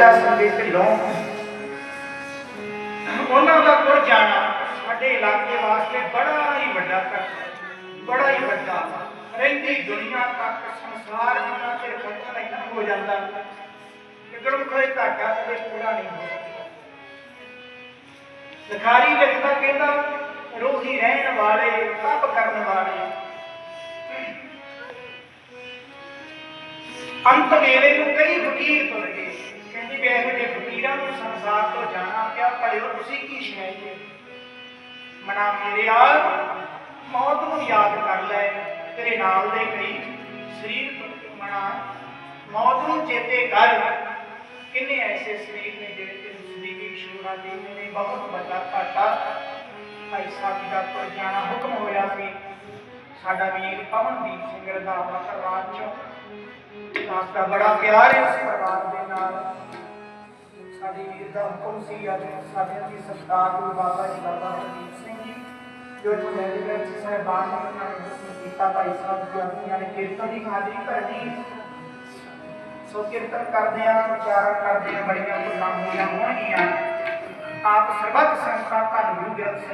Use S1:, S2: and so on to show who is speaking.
S1: ਬੱਚਾ ਸੰਦੇ ਢਿੱਲੋਂ। ਉਹਨਾਂ ਦਾ ਤੁਰ ਜਾਣਾ, ਸਾਡੇ ਇਲਾਕੇ ਵਾਸਤੇ ਬੜਾ ਹੀ ਵੱਡਾ ਘਟਨਾ ਬੜਾ ਹੀ ਵੱਡਾ। ਰਹਿੰਦੀ ਦੁਨੀਆ ਤੱਕ, ਸੰਸਾਰ ਜਿੰਨਾ ਚਿਰ ਖਤਮ ਨਹੀਂ ਨਾ ਹੋ ਜਾਂਦਾ। ਕਿਧਰੋਂ ਕੋਈ ਘਾਟਾ ਕਦੇ ਪੂਰਾ ਨਹੀਂ ਹੋ ਸਕਦਾ। ਲਿਖਦਾ ਕਹਿੰਦਾ, ਰੋਹੀ ਰਹਿਣ ਵਾਲੇ, ਤਪ ਕਰਨ ਵਾਲੇ। ਅੰਤ ਵੇਲੇ ਨੂੰ ਕਈ ਫਕੀਰ ਤੁਰ ਗਏ ਕਹਿੰਦੀ ਵੀ ਇਹੋ ਜਿਹੇ ਫਕੀਰਾਂ ਨੂੰ ਸੰਸਾਰ ਤੋਂ ਜਾਣਾ ਪਿਆ ਭਲਿਓ ਤੁਸੀਂ ਕੀ ਸ਼ਿਕਾਇਤ ਮਨਾ ਮੇਰੇ ਯਾਰ ਮੌਤ ਨੂੰ ਯਾਦ ਕਰ ਲੈ। ਤੇਰੇ ਨਾਲ ਦੇ ਕਈ ਸਰੀਰ ਮਨਾ। ਮੌਤ ਨੂੰ ਚੇਤੇ ਕਰ। ਕਿੰਨੇ ਐਸੇ ਸਰੀਰ ਨੇ ਜਿਹੜੇ ਤੈਨੂੰ ਜ਼ਿੰਦਗੀ ਸ਼ੂਰਾ ਦੇ ਨੇ ਬਹੁਤ ਵੱਡਾ ਘਾਟਾ ਭਾਈ ਸਾਹਿਬ ਦਾ ਤੁਰ ਜਾਣਾ ਹੁਕਮ ਹੋਇਆ ਸੀ। ਸਾਡਾ ਵੀਰ ਪਵਨਦੀਪ ਸਿੰਘ ਰੰਧਾਵਾ ਪਰਿਵਾਰ ਚੋਂ। ਦਾ ਬੜਾ ਪਿਆਰ ਹੈ ਸਾਡੇ ਵੀਰ ਦਾ ਹੁਕਮ ਸੀ। ਅੱਜ ਸਾਡੇ ਦੀ ਸਤਿਕਾਰ ਗੁਰੂ ਬਾਬਾ ਜੀ ਬਾਬਾ ਹਰਦੀਪ ਸਿੰਘ ਜੀ, ਜੋ ਜੁਨੈਲੀ ਗ੍ਰੰਥ ਸਾਹਿਬਾਨ ਨੇ, ਉਹਨਾਂ ਨੇ ਹੁਕਮ ਕੀਤਾ ਭਾਈ ਸਾਹਿਬ ਜੀ ਆਪਣੀਆਂ ਨੇ ਕੀਰਤਨ ਦੀ ਹਾਜ਼ਰੀ ਭਰਨੀ ਸੋ ਕੀਰਤਨ ਕਰਦੇ ਆ, ਵਿਚਾਰ ਕਰਦੇ ਆ, ਬੜੀਆਂ ਗੱਲਾਂ ਹੋਣਗੀਆਂ। ਆਪ ਸਰਬੱਤ ਸੰਸਾਰ ਧੰਨ ਗੁਰੂ ਗ੍ਰੰਥ